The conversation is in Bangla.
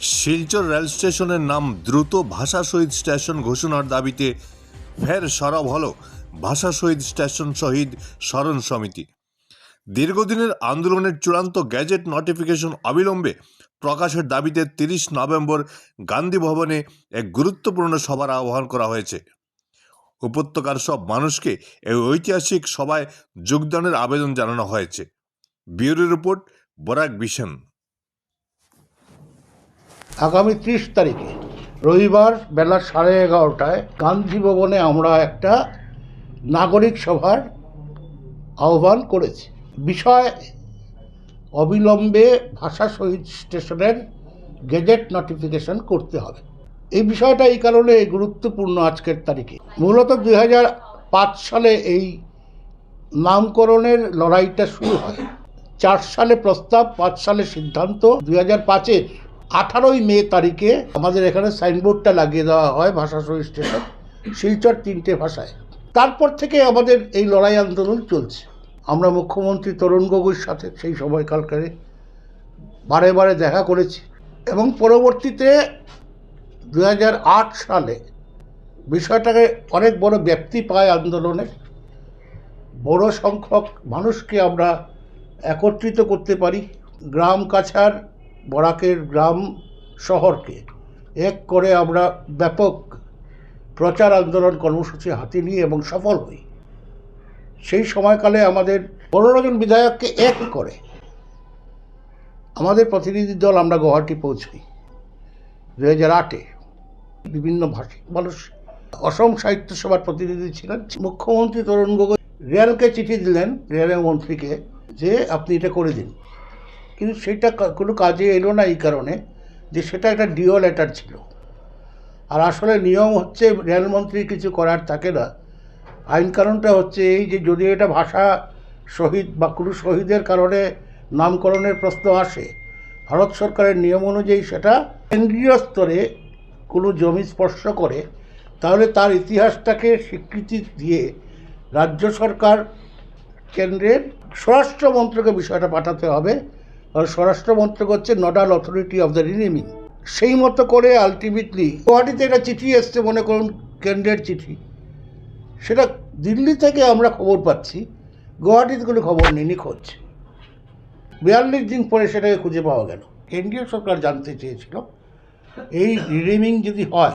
শিলচর রেল স্টেশনের নাম দ্রুত ভাষা শহীদ স্টেশন ঘোষণার দাবিতে ফের সরব হল ভাষা শহীদ স্টেশন শহীদ স্মরণ সমিতি। দীর্ঘদিনের আন্দোলনের চূড়ান্ত গ্যাজেট নোটিফিকেশন অবিলম্বে প্রকাশের দাবিতে তিরিশ নভেম্বর গান্ধী ভবনে এক গুরুত্বপূর্ণ সভার আহ্বান করা হয়েছে। উপত্যকার সব মানুষকে এই ঐতিহাসিক সভায় যোগদানের আবেদন জানানো হয়েছে। ব্যুরো রিপোর্ট বরাক বিশন আগামী ত্রিশ তারিখে রবিবার বেলা সাড়ে এগারোটায় গান্ধী ভবনে আমরা একটা নাগরিক সভার আহ্বান করেছি। বিষয় অবিলম্বে ভাষা শহীদ স্টেশনের গেজেট নোটিফিকেশন করতে হবে। এই বিষয়টা এই কারণে গুরুত্বপূর্ণ আজকের তারিখে। মূলত দুই পাঁচ সালে এই নামকরণের লড়াইটা শুরু হয়। চার সালে প্রস্তাব, পাঁচ সালে সিদ্ধান্ত। দুই হাজার পাঁচের আঠারোই মে তারিখে আমাদের এখানে সাইনবোর্ডটা লাগিয়ে দেওয়া হয় ভাষা শহীদ স্টেশন শিলচর তিনটে ভাষায়। তারপর থেকে আমাদের এই লড়াই আন্দোলন চলছে। আমরা মুখ্যমন্ত্রী তরুণ গগৈর সাথে সেই সময়কালকারে বারে বারে দেখা করেছি এবং পরবর্তীতে দু হাজার আট সালে বিষয়টাকে অনেক বড় ব্যাপ্তি পায় আন্দোলনের। বড় সংখ্যক মানুষকে আমরা একত্রিত করতে পারি। গ্রাম কাছার বরাকের গ্রাম শহরকে এক করে আমরা ব্যাপক প্রচার আন্দোলন কর্মসূচি হাতে নিই এবং সফল হই। সেই সময়কালে আমাদের পনেরো জন বিধায়ককে এক করে আমাদের প্রতিনিধি দল আমরা গুয়াহাটি পৌঁছই। দু হাজার আটে বিভিন্ন ভাষিক মানুষ, অসম সাহিত্য সভার প্রতিনিধি ছিলেন, মুখ্যমন্ত্রী তরুণ গগৈ। রেলকে চিঠি দিলেন রেলের মন্ত্রীকে, যে আপনি এটা করে দিন। কিন্তু সেটা কোনো কাজে এলো না এই কারণে যে সেটা একটা ডিও লেটার ছিল। আর আসলে নিয়ম হচ্ছে রেলমন্ত্রী কিছু করার থাকে না। আইন কারণটা হচ্ছে এই যে যদি এটা ভাষা শহীদ বা কোনো শহীদের কারণে নামকরণের প্রশ্ন আসে, ভারত সরকারের নিয়ম অনুযায়ী সেটা কেন্দ্রীয় স্তরে কোনো জমি স্পর্শ করে, তাহলে তার ইতিহাসটাকে স্বীকৃতি দিয়ে রাজ্য সরকার কেন্দ্রের স্বরাষ্ট্র মন্ত্রকে বিষয়টা পাঠাতে হবে। আর স্বরাষ্ট্র হচ্ছে nodal authority of the renaming. সেই মতো করে আলটিমেটলি গুয়াহাটিতে একটা চিঠি এসছে, মনে করুন, কেন্দ্রের চিঠি। সেটা দিল্লি থেকে আমরা খবর পাচ্ছি, গুয়াহাটিতে কোনো খবর নেই নিখোঁজ বিয়াল্লিশ দিন পরে সেটাকে খুঁজে পাওয়া গেল। কেন্দ্রীয় সরকার জানতে চেয়েছিল, এই রিনিমিং যদি হয়